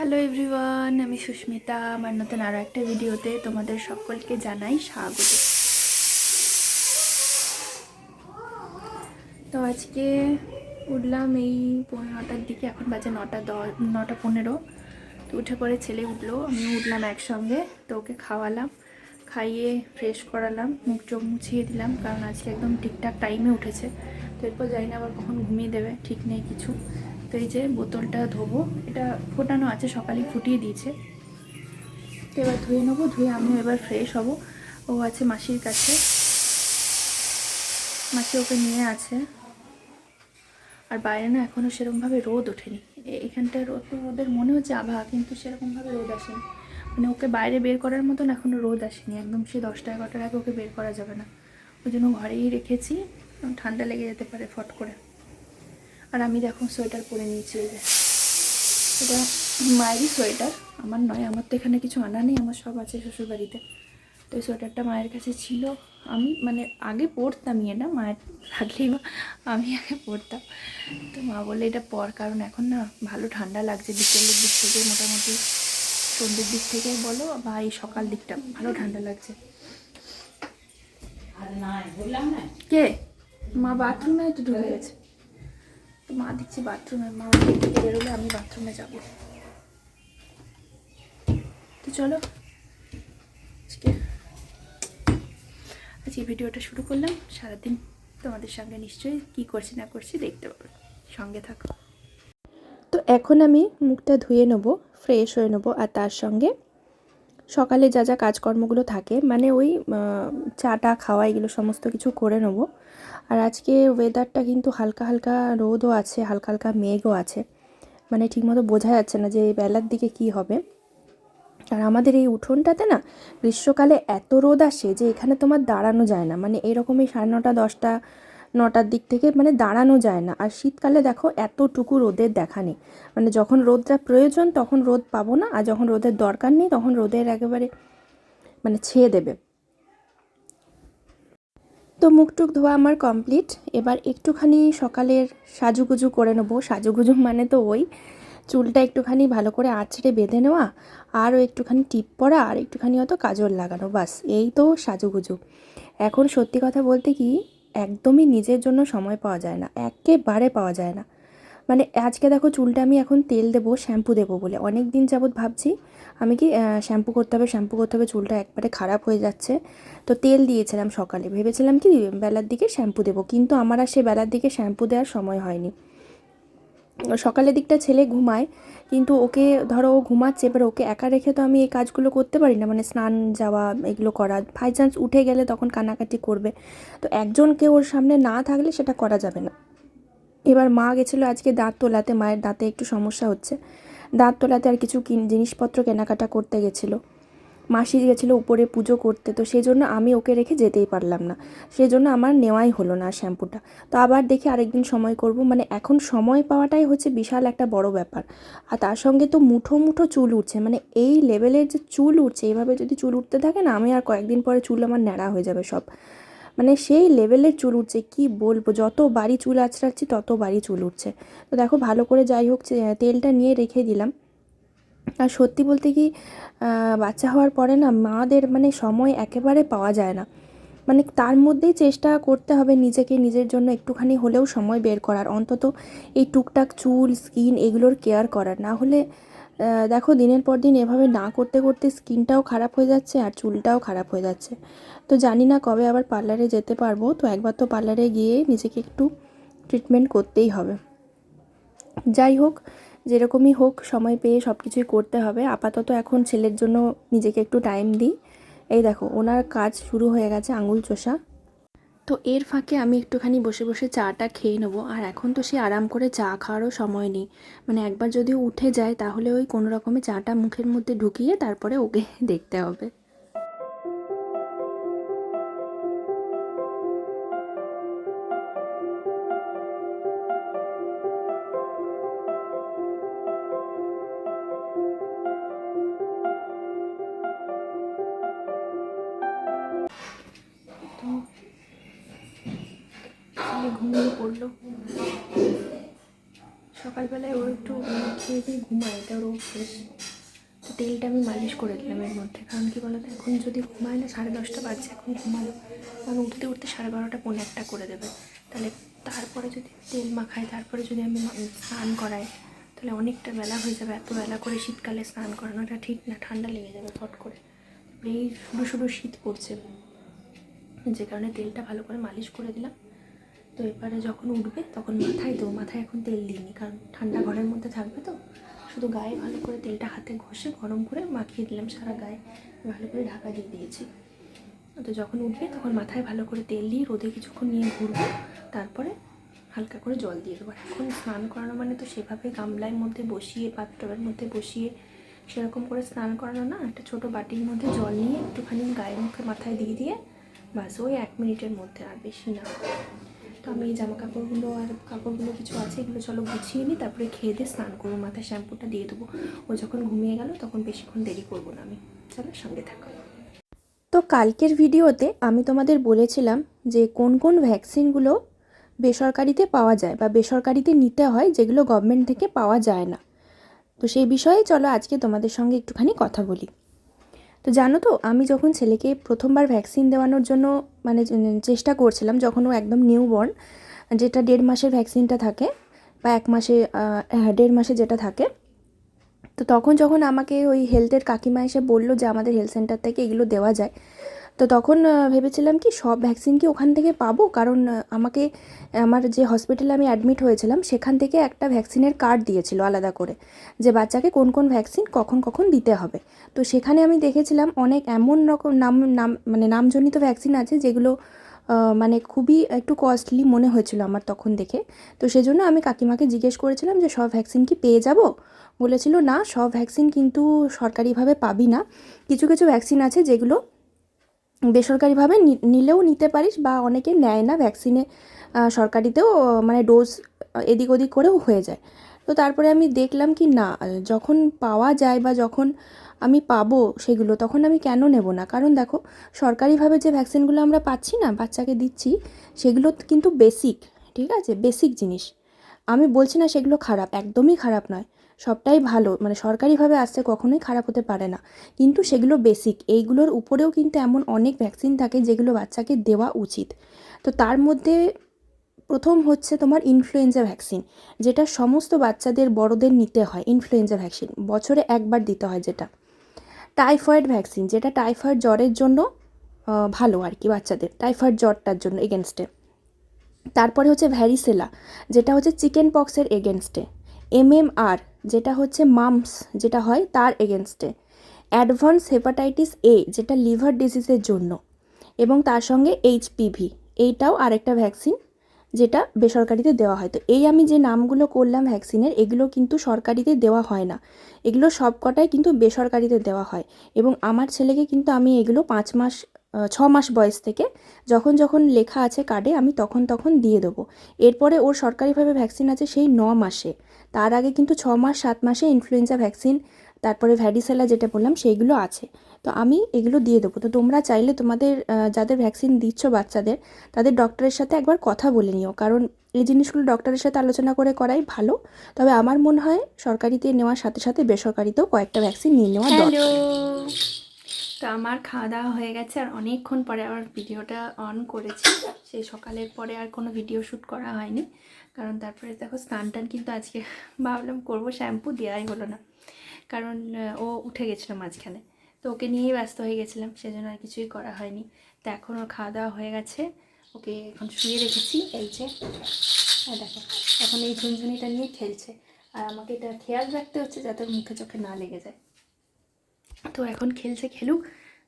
Hello everyone, আমি সুস্মিতা। আমার নতুন আরও একটা ভিডিওতে তোমাদের সকলকে জানাই স্বাগত। তো আজকে উঠলাম এই পনেরো নটার দিকে, এখন বাজে নটা দশ, নটা পনেরো। তো উঠে পরে ছেলে উঠল আমি উঠলাম একসঙ্গে, তো ওকে খাওয়ালাম, খাইয়ে ফ্রেশ করালাম, মুখ চোখ মুছিয়ে দিলাম, কারণ আজকে একদম ঠিকঠাক টাইমে উঠেছে। তো এরপর জানি না আবার কখন ঘুমিয়ে দেবে, ঠিক নেই কিছু। তো এই যে বোতলটা ধোবো, এটা ফোটানো আছে, সকালে ফুটিয়ে দিয়েছে। তো এবার ধুয়ে নেব, ধুয়ে আমিও এবার ফ্রেশ হব। ও আছে মাসির কাছে। মাসি ওকে নিয়ে আছে। আর বাইরে না এখনও সেরকমভাবে রোদ ওঠেনি। এখানটায় রোদ রোদের মনে হচ্ছে আবহাওয়া কিন্তু সেরকমভাবে রোদ আসেনি। মানে ওকে বাইরে বের করার মতন এখনও রোদ আসেনি। একদম সে দশটা এগারোটার আগে ওকে বের করা যাবে না। ওই জন্য ঘরেই রেখেছি। ঠান্ডা লেগে যেতে পারে ফট করে। আর আমি দেখো সোয়েটার পরে নিয়েছি যে। এটা মায়েরই সোয়েটার আমার নয় আমার তো এখানে কিছু আনা নেই আমার সব আছে শ্বশুরবাড়িতে। তো এই সোয়েটারটা মায়ের কাছে ছিল। আমি মানে আগে পরতাম এটা মায়ের থাকলেই বা আমি আগে পরতাম। তো মা বললে এটা পর কারণ এখন না ভালো ঠান্ডা লাগছে বিকেলের দিক থেকে মোটামুটি সন্ধ্যের দিক থেকে বলো বা এই সকাল দিকটা ভালো ঠান্ডা লাগছে। কে? মা বাথরুমে তো ঢুকে গেছে। মা দিচ্ছি বাথরুমে মা বেরোলে আমি বাথরুমে যাব। তো চলো, আজকে আজকে ভিডিওটা শুরু করলাম। সারাদিন তোমাদের সঙ্গে নিশ্চয়ই কি করছি না করছি দেখতে পাবে। সঙ্গে থাকো। তো এখন আমি মুখটা ধুয়ে নেব ফ্রেশ হয়ে নেব, আর তার সঙ্গে সকালে যা যা কাজকর্মগুলো থাকে মানে ওই চাটা খাওয়া, এগুলো সমস্ত কিছু করে নেব। আর আজকে ওয়েদারটা কিন্তু হালকা হালকা রোদও আছে, হালকা হালকা মেঘও আছে। মানে ঠিকমতো বোঝা যাচ্ছে না যে বেলার দিকে কি হবে। আর আমাদের এই উঠোনটাতে না, গ্রীষ্মকালে এত রোদ আসে যে এখানে তোমার দাঁড়ানো যায় না। মানে এরকমই সাড়ে নটা, দশটা, নটার দিক থেকে মানে দাঁড়ানো যায় না। আর শীতকালে দেখো, এতটুকু রোদের দেখা নেই। মানে যখন রোদটা প্রয়োজন তখন রোদ পাবো না, আর যখন রোদের দরকার নেই তখন রোদের একেবারে মানে ছেয়ে দেবে। তো মুখ টুক ধোয়া আমার কমপ্লিট। এবার একটুখানি সকালের সাজুগুজু করে নেব। সাজুগুজু মানে তো ওই চুলটা একটুখানি ভালো করে আঁচড়ে বেঁধে নেওয়া, আরও একটুখানি টিপ পরা, আর একটুখানি হয়তো কাজল লাগানো। বাস, এই তো সাজুগুজু। এখন সত্যি কথা বলতে কি, একদমই নিজের জন্য সময় পাওয়া যায় না, একেবারে পাওয়া যায় না। মানে আজকে দেখো চুলটা আমি এখন তেল দেবো, শ্যাম্পু দেবো বলে। অনেক দিন যাবৎ ভাবছি, আমি কি শ্যাম্পু করতে হবে, শ্যাম্পু করতে হবে, চুলটা একবারে খারাপ হয়ে যাচ্ছে। তো তেল দিয়েছিলাম সকালে, ভেবেছিলাম কি বেলার দিকে শ্যাম্পু দেবো, কিন্তু আমার আর সে বেলার দিকে শ্যাম্পু দেওয়ার সময় হয়নি। সকালের দিকটা ছেলে ঘুমায়, কিন্তু ওকে ধরো ও ঘুমাচ্ছে, এবার ওকে একা রেখে তো আমি এই কাজগুলো করতে পারি না মানে স্নান যাওয়া, এগুলো করা। বাই চান্স উঠে গেলে তখন কানাকাটি করবে। তো একজনকে ওর সামনে না থাকলে সেটা করা যাবে না। এবার মা গেছিল আজকে দাঁত তোলাতে, মায়ের দাঁতে একটু সমস্যা হচ্ছে। দাঁত তোলাতে আর কিছু কিন, জিনিসপত্র কেনাকাটা করতে গেছিল। মাসি গেছিল উপরে পুজো করতে, তো সেই জন্য আমি ওকে রেখে যেতেই পারলাম না। সেই জন্য আমার নেওয়াই হলো না শ্যাম্পুটা। তো আবার দেখি আরেকদিন সময় করব। মানে এখন সময় পাওয়াটাই হচ্ছে বিশাল একটা বড় ব্যাপার। আর তার সঙ্গে তো মুঠো মুঠো চুল উঠছে। মানে এই লেভেলের যে চুল উঠছে এইভাবে যদি চুল উঠতে থাকে না, আমি আর কয়েকদিন পরে চুল আমার ন্যাড়া হয়ে যাবে সব। মানে সেই লেভেলের চুল উঠছে, কি বলব? যত বাড়ি চুল আঁচড়াচ্ছি তত বাড়ি চুল উঠছে। তো দেখো, ভালো করে যাই হোক তেলটা নিয়ে রেখে দিলাম। আর সত্যি বলতে কি বাচ্চা হওয়ার পরে না, মাদের মানে সময় একেবারে পাওয়া যায় না। মানে তার মধ্যেই চেষ্টা করতে হবে নিজেকে, নিজের জন্য একটুখানি হলেও সময় বের করার। অন্তত এই টুকটাক চুল স্কিন এগুলোর কেয়ার করার। না হলে দেখো, দিনের পর দিন এভাবে না করতে করতে স্কিনটাও খারাপ হয়ে যাচ্ছে আর চুলটাও খারাপ হয়ে যাচ্ছে। তো জানি না কবে আবার পার্লারে যেতে পারব, তো একবার তো পার্লারে গিয়ে নিজেকে একটু ট্রিটমেন্ট করতেই হবে। যাই হোক, যেরকমই হোক, সময় পেয়ে সব কিছুই করতে হবে। আপাতত এখন ছেলের জন্য নিজেকে একটু টাইম দিই। এই দেখো, ওনার কাজ শুরু হয়ে গেছে আঙুল চোষা। তো এর ফাঁকে আমি একটুখানি বসে বসে চাটা খেয়ে নেব। আর এখন তো সে আরাম করে চা খাওয়ারও সময় নেই। মানে একবার যদি উঠে যায়, তাহলে ওই কোনো রকমে চাটা মুখের মধ্যে ঢুকিয়ে তারপরে ওকে দেখতে হবে। সকাল সকালবেলায় ও একটু খেয়ে দিয়ে ঘুমায়, এটা ওর অভ্যেস। তেলটা আমি মালিশ করে দিলাম এর মধ্যে, কারণ কি বলতো, এখন যদি ঘুমায় না, সাড়ে দশটা বাজছে, এখন ঘুমালো। কারণ উঠতে উঠতে সাড়ে বারোটা, পৌনে একটা করে দেবে। তাহলে তারপরে যদি তেল মাখাই তারপরে যদি আমি স্নান করাই, তাহলে অনেকটা বেলা হয়ে যাবে, এত বেলা করে শীতকালে স্নান করানোটা ঠিক না, ঠান্ডা লেগে যাবে ফট করে। এই শুধু শুধু শীত পড়ছে, যে কারণে তেলটা ভালো করে মালিশ করে দিলাম। তো এবারে যখন উঠবে, তখন মাথায় দেবো মাথায় এখন তেল দিইনি কারণ ঠান্ডা ঘরের মধ্যে থাকবে তো। শুধু গায়ে ভালো করে তেলটা হাতে ঘষে, গরম করে মাখিয়ে দিলাম সারা গায়ে। ভালো করে ঢাকা দিয়ে দিয়েছি। তো যখন উঠবে, তখন মাথায় ভালো করে তেল দিয়ে রোদে কিছুক্ষণ নিয়ে ঘুরবো। তারপরে হালকা করে জল দিয়ে দেবো। এখন স্নান করানো মানে তো সেভাবে গামলার মধ্যে বসিয়ে বাথটবের মধ্যে বসিয়ে সেরকম করে স্নান করানো না। একটা ছোটো বাটির মধ্যে জল নিয়ে একটুখানি গায়ে মুখে মাথায় দিয়ে দিয়ে বাস ওই এক মিনিটের মধ্যে আর বেশি না। তো আমি এই জামা কাপড়গুলো আর কাপড়গুলো কিছু আছে, এগুলো চলো গুছিয়ে নিই তারপরে খেয়ে দিয়ে স্নান করব, মাথায় শ্যাম্পুটা দিয়ে দেবো। ও যখন ঘুমিয়ে গেল, তখন বেশিক্ষণ দেরি করব না আমি। চলো সঙ্গে থাকো। তো কালকের ভিডিওতে আমি তোমাদের বলেছিলাম যে কোন কোন ভ্যাকসিনগুলো বেসরকারিতে পাওয়া যায় বা বেসরকারিতে নিতে হয়, যেগুলো গভর্নমেন্ট থেকে পাওয়া যায় না। তো সেই বিষয়ে চলো আজকে তোমাদের সঙ্গে একটুখানি কথা বলি। তো জানো তো, আমি যখন ছেলেকে প্রথমবার ভ্যাকসিন দেওয়ানোর জন্য মানে চেষ্টা করছিলাম, যখন ও একদম নিউ বর্ন যেটা দেড় মাসের ভ্যাকসিনটা থাকে, বা এক মাসে হ্যাঁ দেড় মাসে যেটা থাকে, তো তখন যখন আমাকে ওই হেলথের কাকিমা এসে বলল যে আমাদের হেলথ সেন্টার থেকে এগুলো দেওয়া যায় তো তখন ভেবেছিলাম কি সব ভ্যাকসিন কি ওখান থেকে পাবো? কারণ আমাকে, আমার যে হসপিটালে আমি অ্যাডমিট হয়েছিলাম, সেখান থেকে একটা ভ্যাকসিনের কার্ড দিয়েছিল আলাদা করে, যে বাচ্চাকে কোন কোন ভ্যাকসিন কখন কখন দিতে হবে। তো সেখানে আমি দেখেছিলাম অনেক এমন রকম নাম নাম মানে নামজনিত ভ্যাকসিন আছে যেগুলো মানে খুবই একটু কস্টলি মনে হয়েছিল আমার তখন দেখে। তো সেজন্য আমি কাকিমাকে জিজ্ঞেস করেছিলাম যে সব ভ্যাকসিন কি পেয়ে যাব? বলেছিল না, সব ভ্যাকসিন কিন্তু সরকারিভাবে পাবি না। কিছু কিছু ভ্যাকসিন আছে যেগুলো বেসরকারিভাবে নিলেও নিতে পারিস বা অনেকে নেয় না ভ্যাকসিনে সরকারিতেও মানে ডোজ এদিক ওদিক করেও হয়ে যায়। তো তারপরে আমি দেখলাম কি না, যখন পাওয়া যায় বা যখন আমি পাবো সেগুলো, তখন আমি কেন নেব না? কারণ দেখো, সরকারিভাবে যে ভ্যাকসিনগুলো আমরা পাচ্ছি না, বাচ্চাকে দিচ্ছি, সেগুলো কিন্তু বেসিক ঠিক আছে? বেসিক জিনিস। আমি বলছি না সেগুলো খারাপ, একদমই খারাপ নয়। সবটাই ভালো। মানে সরকারিভাবে আসছে কখনোই খারাপ হতে পারে না। কিন্তু সেগুলো বেসিক এইগুলোর উপরেও কিন্তু এমন অনেক ভ্যাকসিন থাকে যেগুলো বাচ্চাকে দেওয়া উচিত। তো তার মধ্যে প্রথম হচ্ছে তোমার ইনফ্লুয়েঞ্জা ভ্যাকসিন যেটা সমস্ত বাচ্চাদের বড়দের নিতে হয় ইনফ্লুয়েঞ্জা ভ্যাকসিন বছরে একবার দিতে হয় যেটা। টাইফয়েড ভ্যাকসিন যেটা টাইফয়েড জ্বরের জন্য ভালো আর কি বাচ্চাদের। টাইফয়েড জ্বরটার জন্য এগেনস্টে তারপরে হচ্ছে ভ্যারিসেলা যেটা হচ্ছে চিকেন পক্সের এগেনস্টে এমএমআর যেটা হচ্ছে মামস, যেটা হয় তার এগেনস্টে অ্যাডভান্স হেপাটাইটিস এ যেটা লিভার ডিজিজের জন্য, এবং তার সঙ্গে এইচপিভি এইটাও আরেকটা ভ্যাকসিন যেটা বেসরকারিতে দেওয়া হয়। তো এই আমি যে নামগুলো করলাম ভ্যাকসিনের এগুলো কিন্তু সরকারিতে দেওয়া হয় না। এগুলো সবকটাই কিন্তু বেসরকারিতে দেওয়া হয়, এবং আমার ছেলেকে কিন্তু আমি এগুলো পাঁচ মাস ছ মাস বয়স থেকে যখন যখন লেখা আছে কার্ডে আমি তখন তখন দিয়ে দেবো। এরপরে ওর সরকারিভাবে ভ্যাকসিন আছে সেই ন মাসে। তার আগে কিন্তু ছ মাস সাত মাসে ইনফ্লুয়েঞ্জা ভ্যাকসিন তারপরে ভ্যারিসেলা যেটা বললাম সেইগুলো আছে। তো আমি এগুলো দিয়ে দেবো। তো তোমরা চাইলে তোমাদের যাদের ভ্যাকসিন দিচ্ছ বাচ্চাদের তাদের ডক্টরের সাথে একবার কথা বলে নিও। কারণ এই জিনিসগুলো ডক্টরের সাথে আলোচনা করে করাই ভালো। তবে আমার মনে হয় সরকারিতে নেওয়ার সাথে সাথে বেসরকারিতেও কয়েকটা ভ্যাকসিন নিয়ে নেওয়া দরকার। তো আমার খাওয়া দাওয়া হয়ে গেছে আর অনেকক্ষণ পরে আবার ভিডিওটা অন করেছি। সেই সকালের পরে আর কোনো ভিডিও শ্যুট করা হয়নি। কারণ তারপরে দেখো স্নান টান কিন্তু আজকে ভাবলাম করব শ্যাম্পু দেওয়াই হলো না। কারণ ও উঠে গেছিল মাঝখানে। তো ওকে নিয়েই ব্যস্ত হয়ে গেছিলাম, সেজন্য আর কিছুই করা হয়নি। তো এখন ওর খাওয়া দাওয়া হয়ে গেছে। ওকে এখন শুয়ে রেখেছি এই যে হ্যাঁ দেখো, এখন এই ঝুনঝুনিটা নিয়ে খেলছে। আর আমাকে এটা খেয়াল রাখতে হচ্ছে যাতে মুখে চোখে না লেগে যায়। তো এখন খেলছে খেলুক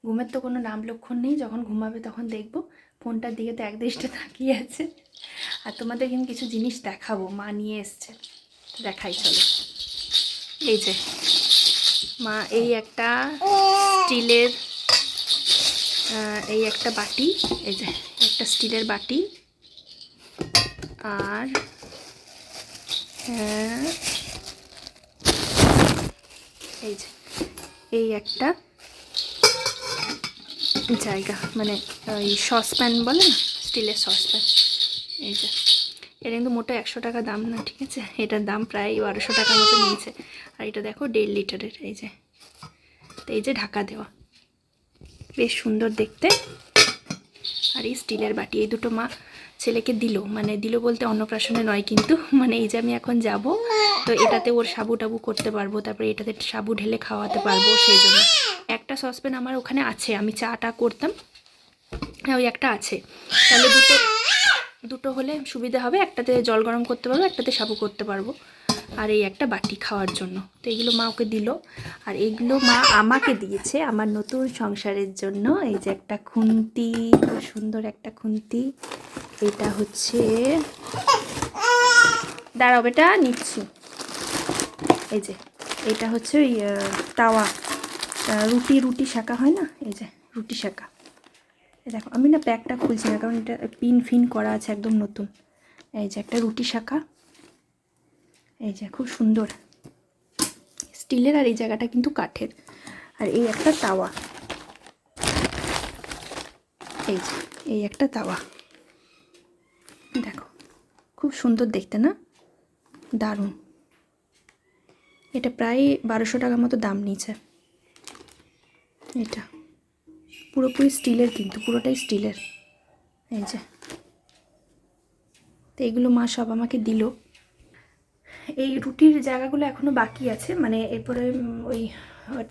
ঘুমের তো কোনো নাম লক্ষণ নেই যখন ঘুমাবে তখন দেখব ফোনটার দিকে তো এক দৃষ্টে তাকিয়ে আছে। আর তোমাদের কিন্তু কিছু জিনিস দেখাবো মা নিয়ে এসছে দেখাই চলো। এই যে মা এই একটা স্টিলের এই একটা বাটি এই যে একটা স্টিলের বাটি। আর হ্যাঁ, এই যে। এই একটা জায়গা মানে ওই সসপ্যান বলে না, স্টিলের সসপ্যান। এই যে, এটা কিন্তু মোটা একশো টাকা দাম না, ঠিক আছে? এটার দাম প্রায় বারোশো টাকার মতো নিয়েছে। আর এটা দেখো, দেড় লিটারের, এই যে। তো এই যে ঢাকা দেওয়া। বেশ সুন্দর দেখতে। আর এই স্টিলের বাটি, এই দুটো মা ছেলেকে দিল। মানে দিল বলতে অন্নপ্রাশনে নয় কিন্তু মানে এই যে আমি এখন যাব, তো এটাতে ওর সাবু টাবু করতে পারব, তারপরে এটাতে সাবু ঢেলে খাওয়াতে পারব সেই জন্য একটা সসপ্যান আমার ওখানে আছে, আমি চাটা করতাম হ্যাঁ ওই একটা আছে। তাহলে দুটো দুটো হলে সুবিধা হবে, একটাতে জল গরম করতে পারব, একটাতে সাবু করতে পারব। আর এই একটা বাটি খাওয়ার জন্য। তো এগুলো মা ওকে দিল। আর এগুলো মা আমাকে দিয়েছে আমার নতুন সংসারের জন্য। এই যে একটা খুন্তি সুন্দর একটা খুন্তি। এটা হচ্ছে দাঁড়াও বেটা, নিচ্ছি। এই যে, এটা হচ্ছে ওই তাওয়া। রুটি রুটি শাঁকা হয় না? এই যে, রুটি শাঁকা দেখো, আমি না প্যাকটা খুলছি না, কারণ এটা পিন ফিন করা আছে একদম নতুন। এই যে একটা রুটি শাঁকা এই যে, খুব সুন্দর। স্টিলের আর এই জায়গাটা কিন্তু কাঠের। আর এই একটা তাওয়া। এই যে, এই একটা তাওয়া। দেখো, খুব সুন্দর দেখতে না? দারুণ। এটা প্রায় বারোশো টাকার মতো দাম নিয়েছে। এটা। পুরোপুরি স্টিলের কিন্তু, পুরোটাই স্টিলের। এই যে। তো এইগুলো মা সব আমাকে দিল। এই রুটির জায়গাগুলো এখনও বাকি আছে মানে এরপরে ওই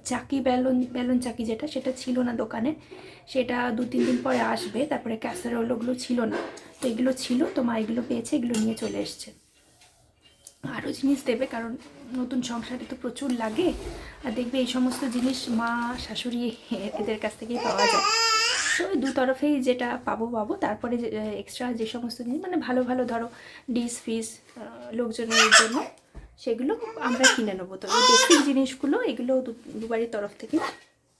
চাকি বেলুন বেলুন চাকি যেটা, সেটা ছিল না দোকানে। সেটা দু, তিন দিন পরে আসবে, তারপরে ক্যাসারোল ওগুলো ছিল না। তো এগুলো ছিল, তো মা এগুলো পেয়েছে, এগুলো নিয়ে চলে এসছে। আরও জিনিস দেবে, কারণ নতুন সংসারে তো প্রচুর লাগে। আর দেখবে এই সমস্ত জিনিস মা, শাশুড়ি এদের কাছ থেকেই পাওয়া যায়। ওই দু তরফেই যেটা পাবো পাবো। তারপরে এক্সট্রা যে সমস্ত জিনিস মানে ভালো ভালো ধরো ডিস ফিস লোকজনের জন্য সেগুলো আমরা কিনে নেব। তো এই বেসিক জিনিসগুলো এগুলো দুবারের তরফ থেকে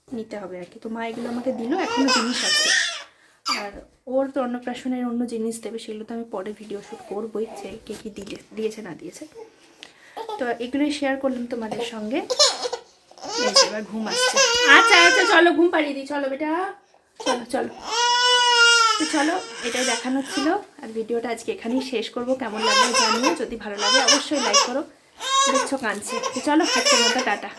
নিতে হবে আর কি। তো মা এগুলো আমাকে দিল এখনও জিনিস আছে। আর ওর তো অন্নপ্রাশনের অন্য জিনিস দেবে, সেগুলো তো আমি পরে ভিডিও শ্যুট করবোই যে কে কী দিয়ে দিয়েছে, না দিয়েছে। তো এগুলোই শেয়ার করলাম তোমাদের সঙ্গে। এবার ঘুম আসছে। আচ্ছা আচ্ছা চলো ঘুম পাড়িয়ে দিই। চলো বেটা। চলো চলো। তো চলো, এটাই দেখানো ছিল। আর ভিডিওটা আজকে এখানেই শেষ করব। কেমন লাগল জানিও। যদি ভালো লাগে অবশ্যই লাইক করো। দেখছ কাঁদছে তো চলো হাতের মতো, টাটা।